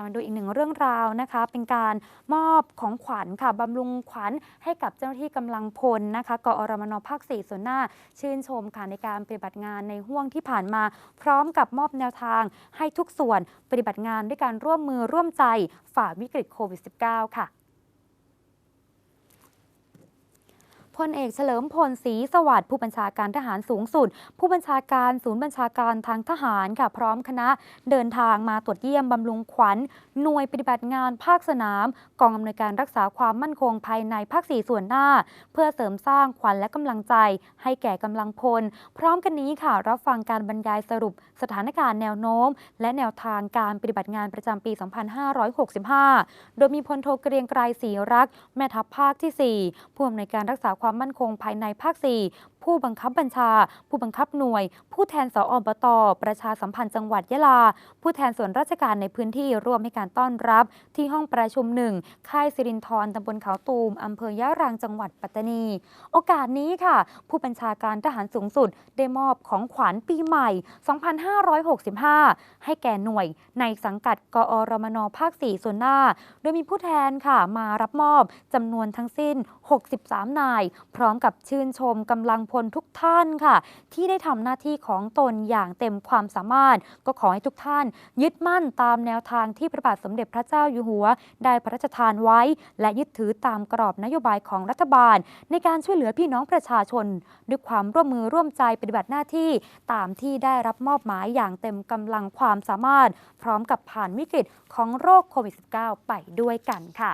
ค่ะมาดูอีกหนึ่งเรื่องราวนะคะ เป็นการมอบของขวัญค่ะบำรุงขวัญให้กับเจ้าหน้าที่กำลังพลนะคะกอรมนภาค4ส่วนหน้า ชื่นชมค่ะในการปฏิบัติงานในห่วงที่ผ่านมา พร้อมกับมอบแนวทางให้ทุกส่วนปฏิบัติงานด้วยการร่วมมือร่วมใจฝ่าวิกฤตโควิด -19 ค่ะ พลเอกเฉลิมพลศรีสวัสดิ์ผู้บัญชาการทหารสูงสุด ผู้บัญชาการศูนย์บัญชาการทางทหารค่ะพร้อมคณะเดินทางมาตรวจเยี่ยมบำรุงขวัญหน่วยปฏิบัติงานภาคสนาม กองอำนวยการรักษาความมั่นคงภายในภาค4ส่วนหน้า เพื่อเสริมสร้างขวัญและกำลังใจ ให้แก่กำลังพล พร้อมกันนี้ค่ะรับฟังการบรรยายสรุป สถานการณ์แนวโน้ม และแนวทางการปฏิบัติงานประจำปี 2565 โดยมีพลโทเกรียงไกรศรีรัก แม่ทัพภาคที่ 4 ผู้อำนวยการรักษาความมั่นคงภายในภาค 4ผู้บังคับบัญชา ผู้บังคับหน่วย ผู้แทนสออบตประชาสัมพันธ์จังหวัดยะลา ผู้แทนส่วนราชการในพื้นที่ร่วมให้การต้อนรับ ที่ห้องประชุมหนึ่งค่ายสิรินทรตำบลเขาตูมอำเภอยะรังจังหวัดปัตตานี โอกาสนี้ค่ะ ผู้บัญชาการทหารสูงสุด ได้มอบของขวัญปีใหม่ 2565 ให้แก่หน่วย ในสังกัดกอรมนภาค 4 ส่วนหน้า โดยมีผู้แทนค่ะมารับมอบจำนวนทั้งสิ้น 63 นาย พร้อมกับชื่นชมกำลังพลทุกท่านค่ะ ที่ได้ทำหน้าที่ของตนอย่างเต็มความสามารถ ก็ขอให้ทุกท่าน ยึดมั่นตามแนวทางที่พระบาทสมเด็จพระเจ้าอยู่หัว ได้พระราชทานไว้ และยึดถือตามกรอบนโยบายของรัฐบาล ในการช่วยเหลือพี่น้องประชาชน ด้วยความร่วมมือร่วมใจปฏิบัติหน้าที่ตามที่ได้รับมอบหมายอย่างเต็มกำลังความสามารถ พร้อมกับผ่านวิกฤตของโรคโควิด -19 ไปด้วยกันค่ะ